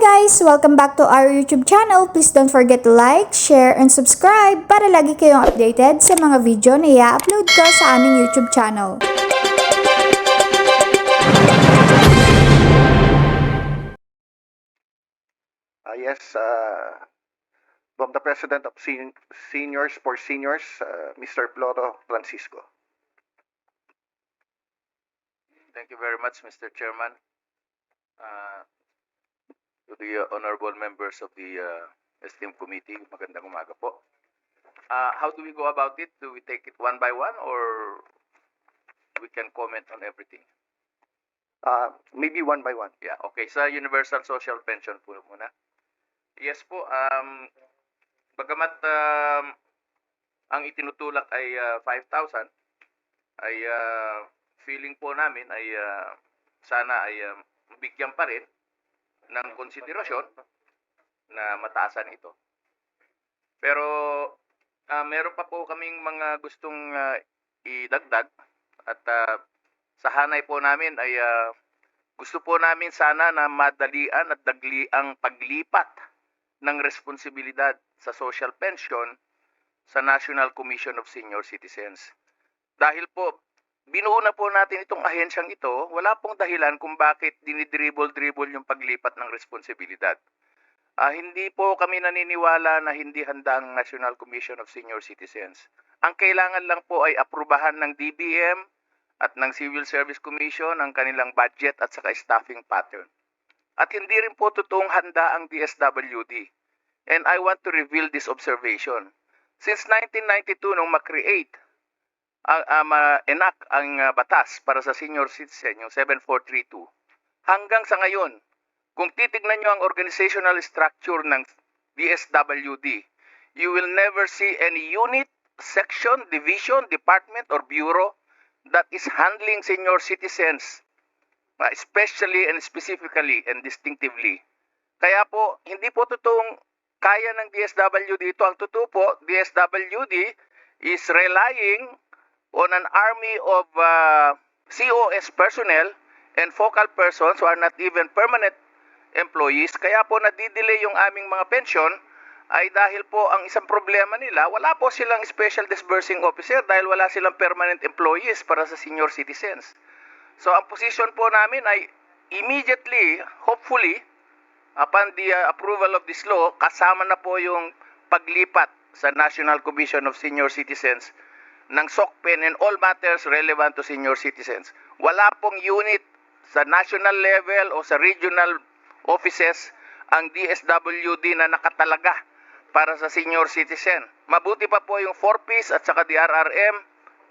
guys! Welcome back to our YouTube channel. Please don't forget to like, share, and subscribe para lagi kayong updated sa mga video na i-upload ko sa aming YouTube channel. Uh, yes, uh, from the President of Sen- Seniors for Seniors, uh, Mr. Ploro Francisco. Thank you very much, Mr. Chairman. Uh, to the uh, honorable members of the uh, esteemed committee, magandang umaga po. Uh, how do we go about it? Do we take it one by one or we can comment on everything? Uh, maybe one by one. Yeah, okay. Sa Universal Social Pension po muna. Yes po, um, bagamat um, ang itinutulak ay uh, 5,000, ay uh, feeling po namin ay uh, sana ay um, bigyan pa rin ng konsiderasyon na mataasan ito. Pero uh, meron pa po kaming mga gustong uh, idagdag at uh, sa hanay po namin ay uh, gusto po namin sana na madalian at dagli ang paglipat ng responsibilidad sa social pension sa National Commission of Senior Citizens. Dahil po, binuo na po natin itong ahensyang ito, wala pong dahilan kung bakit dinidribble-dribble yung paglipat ng responsibilidad. Ah, hindi po kami naniniwala na hindi handa ang National Commission of Senior Citizens. Ang kailangan lang po ay aprubahan ng DBM at ng Civil Service Commission ang kanilang budget at saka staffing pattern. At hindi rin po totoong handa ang DSWD. And I want to reveal this observation. Since 1992 nung ma-create, uh, uh, ma-enact ang uh, batas para sa senior citizen, yung 7432, hanggang sa ngayon, kung titignan nyo ang organizational structure ng DSWD, you will never see any unit, section, division, department, or bureau that is handling senior citizens, uh, especially and specifically and distinctively. Kaya po, hindi po totoong kaya ng DSWD ito. Ang totoo po, DSWD is relying on an army of uh, COS personnel and focal persons who are not even permanent employees. Kaya po nadidelay yung aming mga pension ay dahil po ang isang problema nila, wala po silang special disbursing officer dahil wala silang permanent employees para sa senior citizens. So ang position po namin ay immediately, hopefully, upon the uh, approval of this law, kasama na po yung paglipat sa National Commission of Senior Citizens ng SOCPEN and all matters relevant to senior citizens. Wala pong unit sa national level o sa regional offices ang DSWD na nakatalaga para sa senior citizen. Mabuti pa po yung 4Ps at saka DRRM,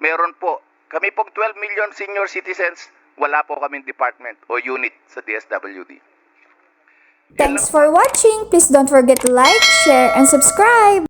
meron po. Kami pong 12 million senior citizens, wala po kaming department o unit sa DSWD. Thanks for watching! Please don't forget to like, share, and subscribe!